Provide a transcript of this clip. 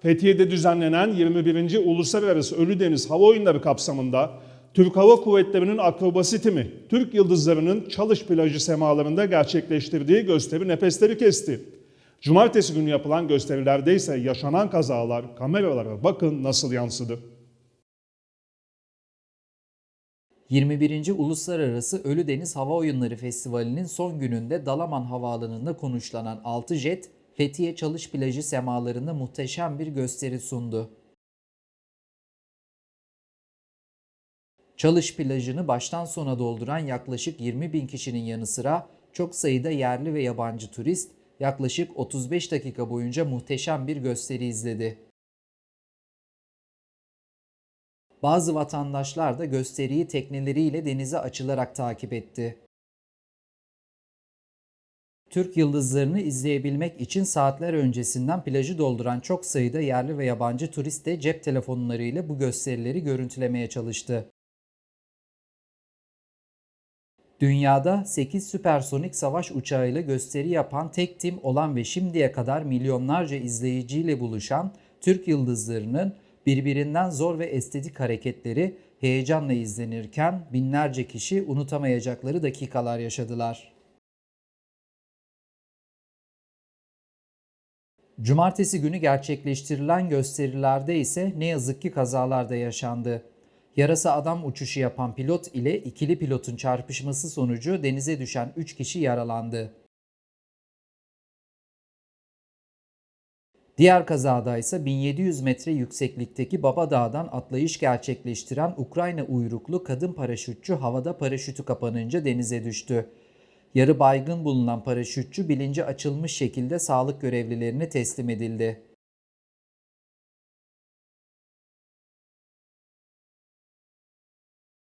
Fethiye'de düzenlenen 21. Uluslararası Ölüdeniz Hava Oyunları kapsamında Türk Hava Kuvvetleri'nin akrobasi timi, Türk Yıldızları'nın Çalış plajı semalarında gerçekleştirdiği gösteri nefesleri kesti. Cumartesi günü yapılan gösterilerde ise yaşanan kazalar kameralara bakın nasıl yansıdı. 21. Uluslararası Ölüdeniz Hava Oyunları Festivali'nin son gününde Dalaman Havaalanı'nda konuşlanan 6 jet, Fethiye Çalış Plajı semalarında muhteşem bir gösteri sundu. Çalış plajını baştan sona dolduran yaklaşık 20 bin kişinin yanı sıra çok sayıda yerli ve yabancı turist yaklaşık 35 dakika boyunca muhteşem bir gösteri izledi. Bazı vatandaşlar da gösteriyi tekneleriyle denize açılarak takip etti. Türk yıldızlarını izleyebilmek için saatler öncesinden plajı dolduran çok sayıda yerli ve yabancı turist de cep telefonlarıyla bu gösterileri görüntülemeye çalıştı. Dünyada 8 süpersonik savaş uçağıyla gösteri yapan tek tim olan ve şimdiye kadar milyonlarca izleyiciyle buluşan Türk yıldızlarının birbirinden zor ve estetik hareketleri heyecanla izlenirken binlerce kişi unutamayacakları dakikalar yaşadılar. Cumartesi günü gerçekleştirilen gösterilerde ise ne yazık ki kazalar da yaşandı. Yarasa adam uçuşu yapan pilot ile ikili pilotun çarpışması sonucu denize düşen 3 kişi yaralandı. Diğer kazada ise 1700 metre yükseklikteki Baba Dağ'dan atlayış gerçekleştiren Ukrayna uyruklu kadın paraşütçü havada paraşütü kapanınca denize düştü. Yarı baygın bulunan paraşütçü bilinci açılmış şekilde sağlık görevlilerine teslim edildi.